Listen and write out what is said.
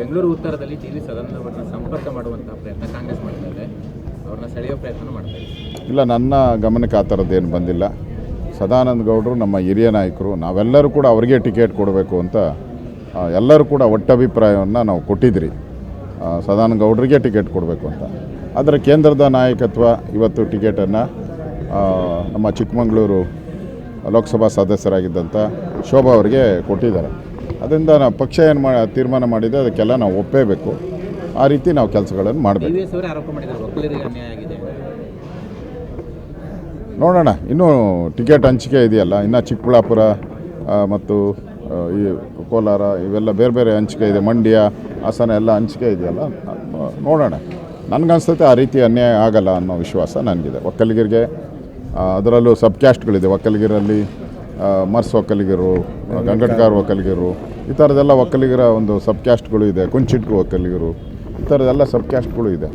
ಬೆಂಗಳೂರು ಉತ್ತರದಲ್ಲಿ D V ಸದಾನಂದವರನ್ನ ಸಂಪರ್ಕ ಮಾಡುವಂತಹ ಪ್ರಯತ್ನ ಕಾಂಗ್ರೆಸ್ ಮಾಡ್ತಾ ಇದೆ. ಅವ್ರನ್ನ ಪ್ರಯತ್ನ ಮಾಡ್ತಾ ಇಲ್ಲ, ನನ್ನ ಗಮನಕ್ಕೆ ಆ ಥರದ್ದೇನು ಬಂದಿಲ್ಲ. ಸದಾನಂದ ಗೌಡರು ನಮ್ಮ ಹಿರಿಯ ನಾಯಕರು, ನಾವೆಲ್ಲರೂ ಕೂಡ ಅವರಿಗೆ ಟಿಕೆಟ್ ಕೊಡಬೇಕು ಅಂತ ಎಲ್ಲರೂ ಕೂಡ ಒಟ್ಟಭಿಪ್ರಾಯವನ್ನು ನಾವು ಕೊಟ್ಟಿದ್ರಿ. ಸದಾನಂದ ಗೌಡರಿಗೆ ಟಿಕೆಟ್ ಕೊಡಬೇಕು ಅಂತ. ಆದರೆ ಕೇಂದ್ರದ ನಾಯಕತ್ವ ಇವತ್ತು ಟಿಕೆಟನ್ನು ನಮ್ಮ ಚಿಕ್ಕಮಗಳೂರು ಲೋಕಸಭಾ ಸದಸ್ಯರಾಗಿದ್ದಂಥ ಶೋಭಾ ಅವರಿಗೆ ಕೊಟ್ಟಿದ್ದಾರೆ. ಅದರಿಂದ ನಾವು ಪಕ್ಷ ಏನು ಮಾ ತೀರ್ಮಾನ ಮಾಡಿದೆ ಅದಕ್ಕೆಲ್ಲ ನಾವು ಒಪ್ಪೇಬೇಕು. ಆ ರೀತಿ ನಾವು ಕೆಲಸಗಳನ್ನು ಮಾಡಬೇಕು. ನೋಡೋಣ ಇನ್ನೂ ಟಿಕೆಟ್ ಹಂಚಿಕೆ ಇದೆಯಲ್ಲ ಇನ್ನು ಚಿಕ್ಕಬಳ್ಳಾಪುರ ಮತ್ತು ಈ ಕೋಲಾರ ಇವೆಲ್ಲ ಬೇರೆ ಬೇರೆ ಹಂಚಿಕೆ ಇದೆ ಮಂಡ್ಯ ಹಾಸನ ಎಲ್ಲ ಹಂಚಿಕೆ ಇದೆಯಲ್ಲ ನೋಡೋಣ. ನನಗನ್ಸುತ್ತೆ ಆ ರೀತಿ ಅನ್ಯಾಯ ಆಗಲ್ಲ ಅನ್ನೋ ವಿಶ್ವಾಸ ನನಗಿದೆ. ಒಕ್ಕಲಿಗರಿಗೆ ಅದರಲ್ಲೂ ಸಬ್ ಕ್ಯಾಸ್ಟ್ಗಳಿದೆ. ಒಕ್ಕಲಿಗರಲ್ಲಿ ಮರ್ಸ್ ಒಕ್ಕಲಿಗರು ಗಂಗಟ್ಕಾರ್ ಒಕ್ಕಲಿಗರು, ಈ ಥರದ್ದೆಲ್ಲ ಒಕ್ಕಲಿಗರ ಒಂದು ಸಬ್ ಕ್ಯಾಸ್ಟ್ಗಳು ಇದೆ ಕುಂಚಿಟ್ಕು ಒಕ್ಕಲಿಗರು, ಈ ಥರದ್ದೆಲ್ಲ ಸಬ್ ಕ್ಯಾಸ್ಟ್ಗಳು ಇದೆ.